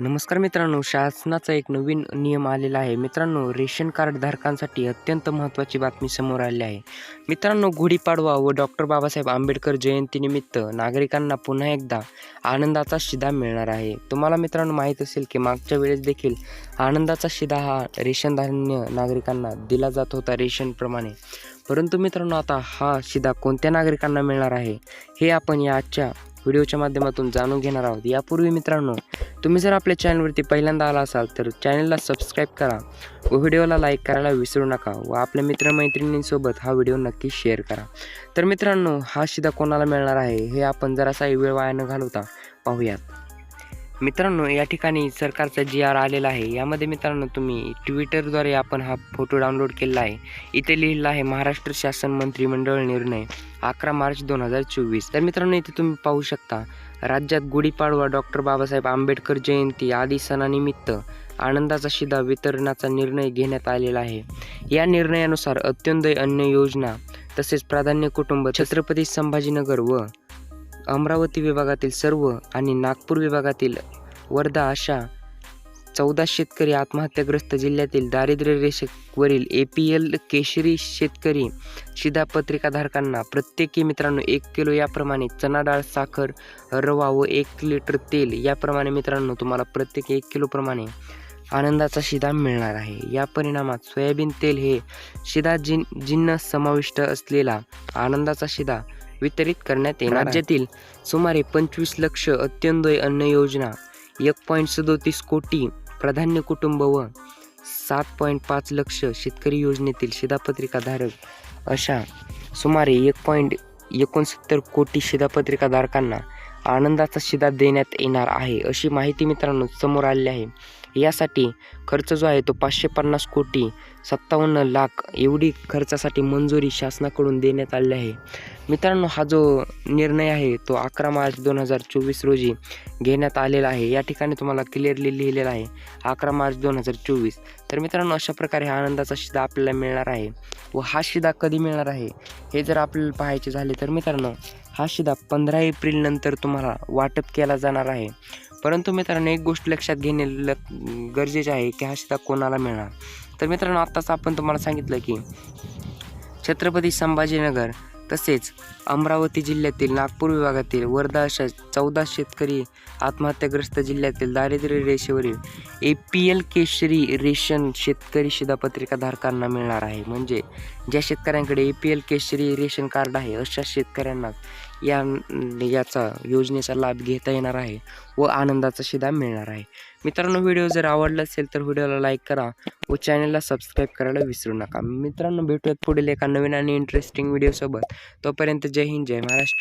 नमस्कार मित्रांनो शासनाचा एक नवीन नियम आलेला आहे. मित्रांनो रेशन कार्ड धारकांसाठी अत्यंत महत्त्वाची बातमी समोर आली आहे. मित्रांनो गुढीपाडवा व डॉक्टर बाबासाहेब आंबेडकर जयंतीनिमित्त नागरिकांना पुन्हा एकदा आनंदाचा शिदा मिळणार आहे. तुम्हाला मित्रांनो माहीत असेल की मागच्या वेळेस देखील आनंदाचा शिदा हा रेशन धान्य नागरिकांना दिला जात होता रेशनप्रमाणे. परंतु मित्रांनो आता हा शिदा कोणत्या नागरिकांना मिळणार आहे हे आपण या आजच्या व्हिडिओच्या माध्यमातून जाणून घेणार आहोत. यापूर्वी मित्रांनो तुम्ही जर आपल्या चॅनलवरती पहिल्यांदा आला असाल तर चॅनलला सबस्क्राईब करा व व्हिडिओला लाईक करायला विसरू नका व आपल्या मित्रमैत्रिणींसोबत हा व्हिडिओ नक्की शेअर करा. तर मित्रांनो हा शिदा कोणाला मिळणार आहे हे आपण जरासाही वेळ वाया न घालवता पाहूयात. मित्रांनो या ठिकाणी सरकारचा जी आर आलेला आहे. यामध्ये मित्रांनो तुम्ही ट्विटरद्वारे आपण हा फोटो डाउनलोड केला आहे. इथे लिहिलेला आहे महाराष्ट्र शासन मंत्रिमंडळ निर्णय अकरा मार्च दोन हजार चोवीस. तर मित्रांनो इथे तुम्ही पाहू शकता राज्यात गुढीपाडवा डॉक्टर बाबासाहेब आंबेडकर जयंती आदी सणानिमित्त आनंदाचा शिदा वितरणाचा निर्णय घेण्यात आलेला आहे. या निर्णयानुसार अत्योदय अन्न योजना तसेच प्राधान्य कुटुंब छत्रपती संभाजीनगर व अमरावती विभागातील सर्व आणि नागपूर विभागातील वर्धा अशा चौदा शेतकरी आत्महत्याग्रस्त जिल्ह्यातील दारिद्र्य रेषेवरील ए पी एल केशरी शेतकरी शिधापत्रिकाधारकांना प्रत्येकी मित्रांनो एक किलो याप्रमाणे चना डाळ साखर रवा व एक लिटर तेल याप्रमाणे मित्रांनो तुम्हाला प्रत्येकी एक किलोप्रमाणे आनंदाचा शिधा मिळणार आहे. या परिणामात सोयाबीन तेल हे शिधा जिन जिन्न समाविष्ट असलेला आनंदाचा शिधा वितरित करण्यात येणार राज्यातील सुमारे पंचवीस लक्ष अत्यंदोय अन्न योजना एक पॉईंट सदोतीस कोटी प्राधान्य कुटुंब व सात पॉईंट पाच लक्ष शेतकरी योजनेतील शिधापत्रिकाधारक अशा सुमारे एक पॉईंट एकोणसत्तर कोटी शिधापत्रिकाधारकांना आनंदाचा शिधा देण्यात येणार आहे अशी माहिती मित्रांनो समोर आली आहे. यासाठी खर्च जो आहे तो पाचशे पन्नास कोटी सत्तावन्न लाख एवढी खर्चासाठी मंजुरी शासनाकडून देण्यात आली आहे. मित्रांनो हा जो निर्णय आहे तो अकरा मार्च दोन हजार चोवीस रोजी घेण्यात आलेला आहे. या ठिकाणी तुम्हाला क्लिअरली लिहिलेलं आहे अकरा मार्च दोन हजार चोवीस. तर मित्रांनो अशा प्रकारे हा आनंदाचा शिदा आपल्याला मिळणार आहे व हा शिदा कधी मिळणार आहे हे जर आपल्याला पाहायचे झाले तर मित्रांनो हा शिदा पंधरा एप्रिलनंतर तुम्हाला वाटप केला जाणार आहे. परंतु मित्रांनो एक गोष्ट लक्षात घेणे ल गरजेचे आहे की हा शिदा कोणाला मिळणार? तर मित्रांनो आत्ताच आपण तुम्हाला सांगितलं की छत्रपती संभाजीनगर तसेच अमरावती जिल्ह्यातील नागपूर विभागातील वर्धा अशा चौदा शेतकरी आत्महत्याग्रस्त जिल्ह्यातील दारिद्र्य रेषेवरील ए पी एल केशरी रेशन शेतकरी शिधापत्रिकाधारकांना मिळणार आहे. म्हणजे ज्या शेतकऱ्यांकडे ए पी एल केशरी रेशन कार्ड आहे अशा शेतकऱ्यांना या याचा योजनेचा लाभ घेता येणार आहे व आनंदाचा शिधा मिळणार आहे. मित्रांनो व्हिडिओ जर आवडला असेल तर व्हिडिओला लाईक करा व चॅनलला सबस्क्राईब करायला विसरू नका. मित्रांनो भेटूयात पुढील एका नवीन आणि इंटरेस्टिंग व्हिडिओसोबत तोपर्यंत जय हिंद जय महाराष्ट्र.